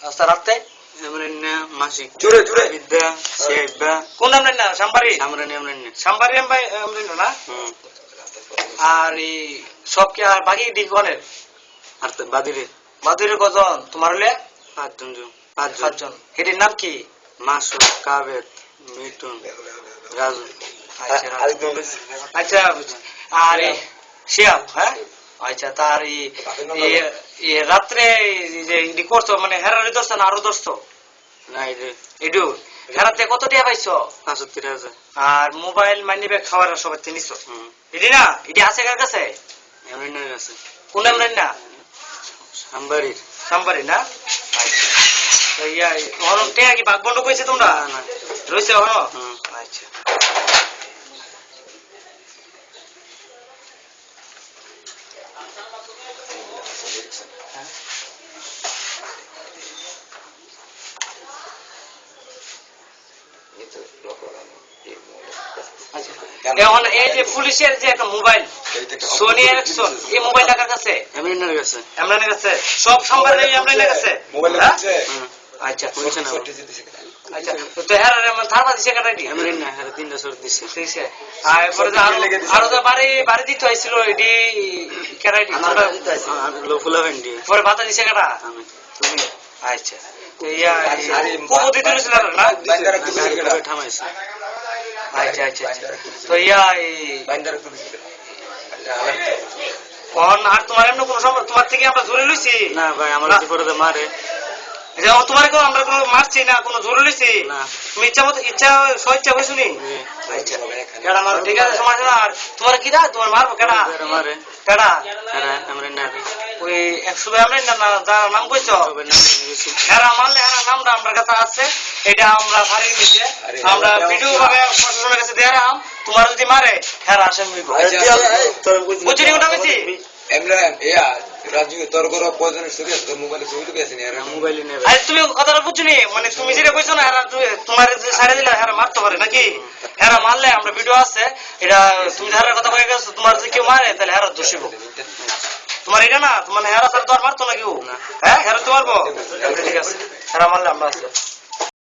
রাতে এমরেন্না মাসিক জোরে, জোরে। বিদ্যা সেবা কোন নাম না সাম্বারি আমরানি এমরেন্না সাম্বারি আমবাই না আর এই সব কি আর বাকি আর তো বাদিরে কজন তোমার হলে পাঁচজন জন পাঁচজন সাতজন এটির নাম কি মাসু কাবেদ মিটুন রাজু আচ্ছা। আচ্ছা। আর শিয়াব হ্যাঁ আচ্ছা তার এই রাত্রে যে ইডি করছ মানে হেরারি দোস্ত না আরও দোস্ত রে। এডু হেরাতে কত টাকা পাইছো? পাঁচত্রিশ হাজার। আর মোবাইল মানি ব্যাগ খাওয়ার সবাই নিছো এডি না? এডি আছে কার কাছে? এমরেন্নার কাছে কোন নাম না? সাম্বারির সাম্বারি না? আচ্ছা। ইয়া কি বাঘ বন্ধ কইছে তোমরা? না না। এখন এই যে পুলিশের যে একটা মোবাইল সোনি এরিকসন এই মোবাইল টাকার কাছে? কাছে। এমরানের কাছে। সব এমরানের কাছে। মোবাইল হ্যাঁ? আছে আচ্ছা না দিছে কেন? আচ্ছা তো হ্যাঁ দিছে কাটা হ্যাঁ তিনটা সর দিছে। ঠিক আছে আর এরপরে যে আরও আরও যে বাড়ি বাড়ি দিতে হয়েছিল এডি কেরাই দি তোমরা ভেন্ডি পরে ভাতা দিছে কাটা। তুমি আচ্ছা। ইয়া কোন দিতে না বাইন্দার একটু আচ্ছা আচ্ছা আচ্ছা। তো ইয়া কেন? কোন আর তোমার এমন কোনো সময় তোমার থেকে আমরা ধরে লইছি? না ভাই আমার না। মারে। তোমার কোনো আমরা কোনো মারছি না কোনো ধরে লইছি? তুমি ইচ্ছা মতো ইচ্ছা স্বইচ্ছা শুনি আচ্ছা কেডা মারো? ঠিক আছে সমস্যা আর তোমার কি দা? তোমার মারবো কেডা? মারে। কেডা? ওই একশো আমরা নাম কইছো? নাম। হেরা মারলে হেরা আমার কাছে আছে এটা আমরা ফারি নিচে। আমরা ভিডিও ভাবে প্রশাসনের কাছে দিয়ে রাম। তোমার যদি মারে হেরা আসেন হইব বুঝছি নি কোনটা বেশি এমরান ইয়া রাজু তোর ঘর প্রয়োজনের ছবি আছে তোর মোবাইলে ছবি টুকু আছে নি মোবাইলে নেবে। আরে তুমি কথাটা বুঝছ মানে তুমি যেটা কইছো না হেরা তোমার যে ছাড়ে দিলে হেরা মারতে পারে নাকি? হেরা মারলে আমরা ভিডিও আছে এটা তুমি হেরার কথা কয়ে গেছো তোমার যদি কেউ মারে তাহলে দোষিব তোমার এটা না তোমার হেরা তার তো আর মারতো না। কেউ হ্যাঁ হেরা তো মারবো। ঠিক আছে। হেরা মারলে আমরা আছে